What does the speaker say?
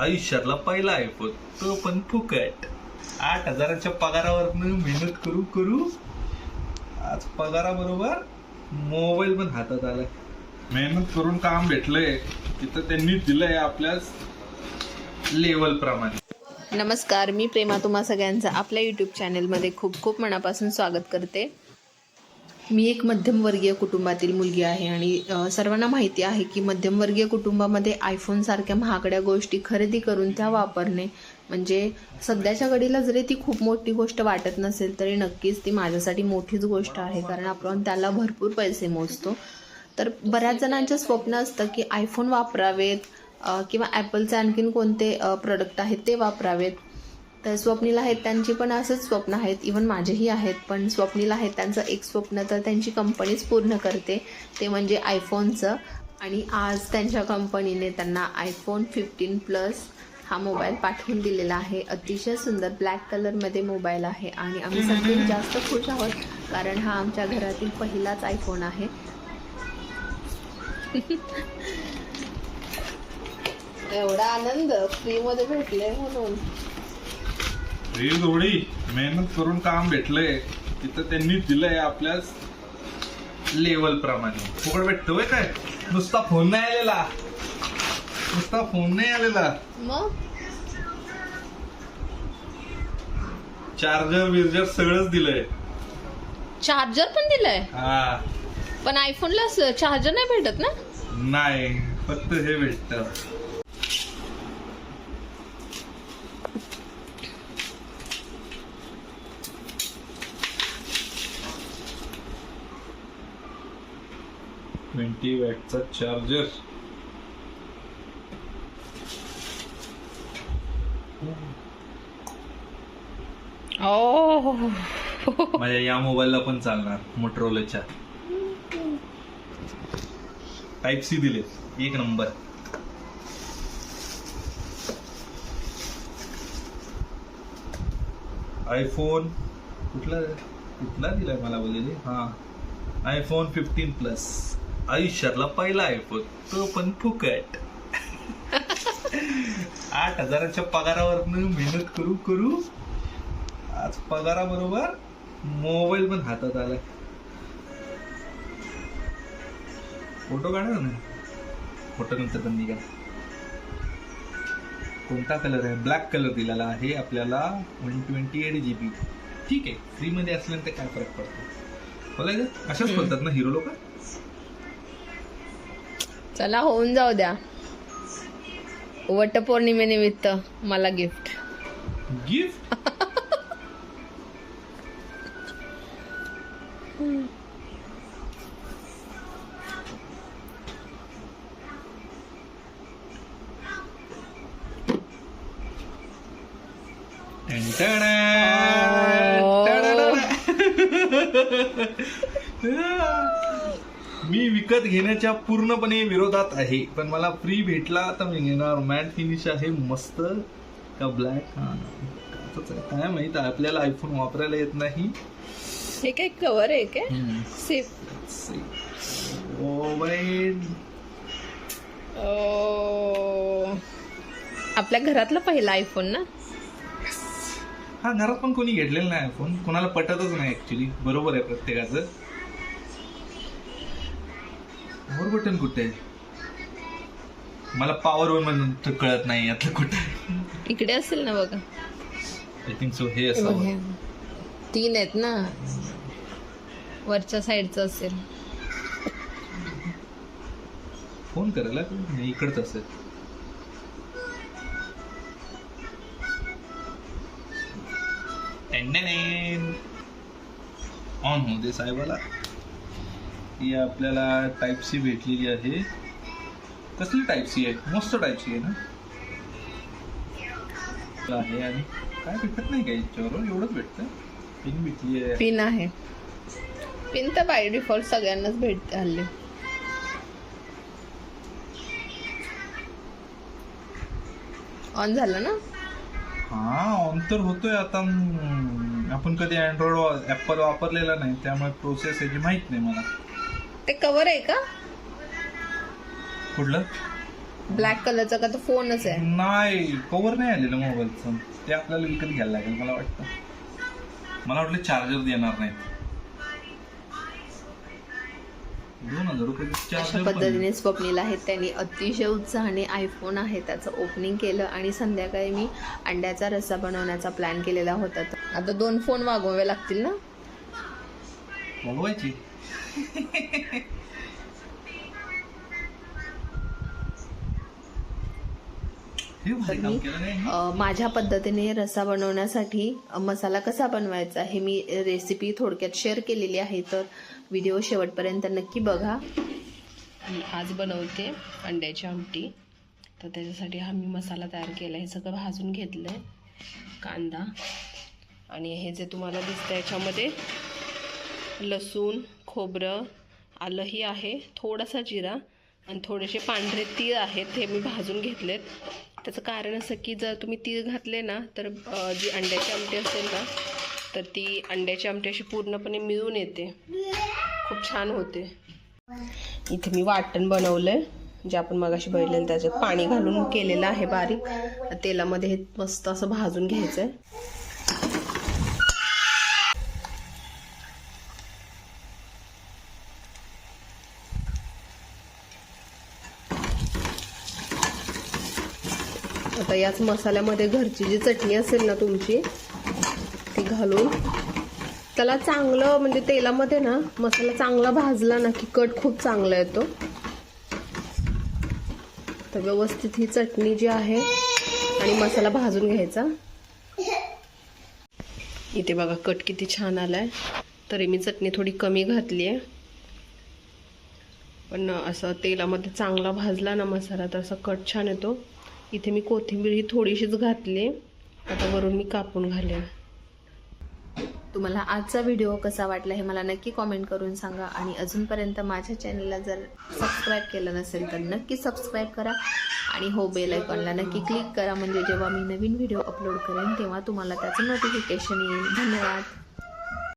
आयुष्यातला पहिला आयफोन तो पण फुकट. आठ हजाराच्या पगारावरनं मेहनत करू करू आज पगाराबरोबर मोबाईल पण हातात आला. मेहनत करून काम भेटलंय. तिथं त्यांनी दिलंय आपल्या लेवल प्रमाणे. नमस्कार मी प्रेमा तुम्हा सगळ्यांचं आपल्या यूट्यूब चॅनलमध्ये खूप खूप मनापासून स्वागत करते. मी एक मध्यमवर्गीय कुटुंबातील मुलगी आहे आणि सर्वांना माहिती आहे की मध्यमवर्गीय कुटुंबामध्ये आयफोनसारख्या महागड्या गोष्टी खरेदी करून त्या वापरणे म्हणजे सध्याच्या घडीला जरी ती खूप मोठी गोष्ट वाटत नसेल तरी नक्कीच ती माझ्यासाठी मोठीच गोष्ट आहे कारण आपण त्याला भरपूर पैसे मोजतो. तर बऱ्याच जणांचं स्वप्न असतं की आयफोन वापरावेत किंवा ॲपलचे आणखीन कोणते प्रोडक्ट आहेत ते वापरावेत. तर स्वप्नील आहेत त्यांची पण असंच स्वप्न आहेत. इवन माझेही आहेत पण स्वप्नील आहेत त्यांचं एक स्वप्न तर त्यांची कंपनीच पूर्ण करते. ते म्हणजे आयफोनचं आणि आज त्यांच्या कंपनीने त्यांना आयफोन फिफ्टीन प्लस हा मोबाईल पाठवून दिलेला आहे. अतिशय सुंदर ब्लॅक कलरमध्ये मोबाईल आहे. आणि आम्ही सगळ्यात जास्त खुश आहोत कारण हा आमच्या घरातील पहिलाच आयफोन आहे. एवढा आनंद फ्रीमध्ये भेटले म्हणून. ही थोडी मेहनत करून काम भेटलंय. तिथं त्यांनी दिलंय आपल्या लेवल प्रमाणे. फुकट भेटतोय काय? नुसता फोन नाही आलेला. नुसता फोन नाही आलेला. मग? चार्जर विर्जर सगळंच दिलंय. चार्जर पण दिलंय? हा. पण आयफोनला चार्जर नाही भेटत ना? नाही फक्त हे भेटत. ट्वेंटी वॅटचा चार्जर. माझ्या या मोबाईलला पण चालणार मोटरोलाच्या टाईप सी दिले एक नंबर. आयफोन कुठला कुठला दिलाय मला बोललेले? हा आयफोन फिफ्टीन प्लस आयुष्यातला पहिला आयफोन तो पण फुकट. आठ हजाराच्या पगारावरनं मेहनत करू करू आज पगाराबरोबर मोबाईल पण हातात आलाय फोटो काढा ना. फोटो नंतर पण निघा. कोणता कलर आहे? ब्लॅक कलर दिलेला आहे आपल्याला one twenty eight G B ठीक आहे. फ्री मध्ये असल्यानंतर काय फरक पडतो? बोलायचं? अशाच बोलतात ना हिरो लोक? चला होऊन जाऊ द्या. वटपौर्णिमेनिमित्त मला गिफ्ट गिफ्ट मी विकत घेण्याच्या पूर्णपणे विरोधात आहे. पण मला फ्री भेटला तर मी घेणार. मॅट फिनिश आहे मस्त. का ब्लॅक काय माहीत? आपल्याला आयफोन वापरायला येत नाही. हे काय कवर आहे काय? सेफ मोबाईल आपल्या घरातला पहिला आयफोन ना? हा घरात पण कोणी घेतलेला नाही आयफोन कोणाला पटतच नाही ऍक्च्युली बरोबर आहे प्रत्येकाचं. पॉवर बटन कुठे? आहे मला पॉवर वन कळत नाही यातलं कुठे. इकडे असेल ना बघा. आय थिंक सो हे असं तीन आहेत ना. वरच्या साईडचं असेल. फोन करायला नाही इकडच असेल. ऑन होऊ दे साहेबाला. ही आपल्याला टाईप सी भेटलेली आहे. कसली टाईप सी आहे? मस्त टाईप सी आहे ना? आहे आणि काय भेटत नाही का याच्यावर? एवढंच भेटतं. पिन भेटली आहे. पिन आहे. पिन तर बाय डिफॉल्ट सगळ्यांनाच भेटते हल्ली. ऑन झालं ना? हा ऑन तर होतोय आता. आपण कधी अँड्रॉइड ऍपल वापरलेला नाही त्यामुळे प्रोसेस याची माहीत नाही मला. ते कवर आहे का? कुठलं? ब्लॅक कलरचा का? तो फोनच आहे. नाही कवर नाही आलेलं मोबाईलचं. ते आपल्याला विकत घ्यायला लागेल मला वाटतं. मला वाटलं चार्जर देणार नाही दोन हजार रुपये अशा चार्जर पद्धतीने स्वप्नील आहेत. त्यांनी अतिशय उत्साहाने आयफोन आहे त्याचं ओपनिंग केलं आणि संध्याकाळी मी अंड्याचा रस्सा बनवण्याचा प्लॅन केलेला होता. आता दोन फोन मागवावे लागतील ना? माझ्या पद्धतीने रस्सा बनवण्यासाठी मसाला कसा बनवायचा हे मी रेसिपी थोडक्यात शेअर केलेली आहे तर व्हिडिओ शेवटपर्यंत नक्की बघा. मी आज बनवते अंड्याची आमटी. तर त्याच्यासाठी हा मी मसाला तयार केला हे सगळं भाजून घेतलं आहे कांदा. आणि हे जे तुम्हाला दिसतं याच्यामध्ये लसूण खोबरं आलंही आहे थोडासा जिरा आणि थोडेसे पांढरे तीळ आहेत हे मी भाजून घेतलेत. त्याचं कारण असं की जर तुम्ही तीळ घातले ना तर जी अंड्याची आमटी असेल ना तर ती अंड्याची आमटी अशी पूर्णपणे मिळून येते. खूप छान होते. इथे मी वाटण बनवलं आहे जे आपण मगाशी बघितलेलं त्याच्यात पाणी घालून केलेलं आहे बारीक. तेलामध्ये हे मस्त असं भाजून घ्यायचं आहे आता याच मसाल्यामध्ये घरची जी चटणी असेल ना तुमची ती घालून त्याला चांगलं म्हणजे तेलामध्ये ना मसाला चांगला भाजला ना की कट खूप चांगला येतो. तर व्यवस्थित ही चटणी जी आहे आणि मसाला भाजून घ्यायचा. इथे बघा कट किती छान आलाय. तरी मी चटणी थोडी कमी घातली आहे. पण असं तेलामध्ये चांगला भाजला ना मसाला तर असा कट छान येतो. इथे मी कोथिंबीर ही थोडीशीच घातली. आता वरून मी कापून घालेन. तुम्हाला आजचा व्हिडिओ कसा वाटला हे मला नक्की कॉमेंट करून सांगा आणि अजूनपर्यंत माझ्या चॅनलला जर सबस्क्राईब केलं नसेल तर नक्की सबस्क्राईब करा आणि हो बेल आयकॉनला नक्की क्लिक करा. म्हणजे जेव्हा मी नवीन व्हिडिओ अपलोड करेन तेव्हा तुम्हाला त्याचं नोटिफिकेशन येईल. धन्यवाद.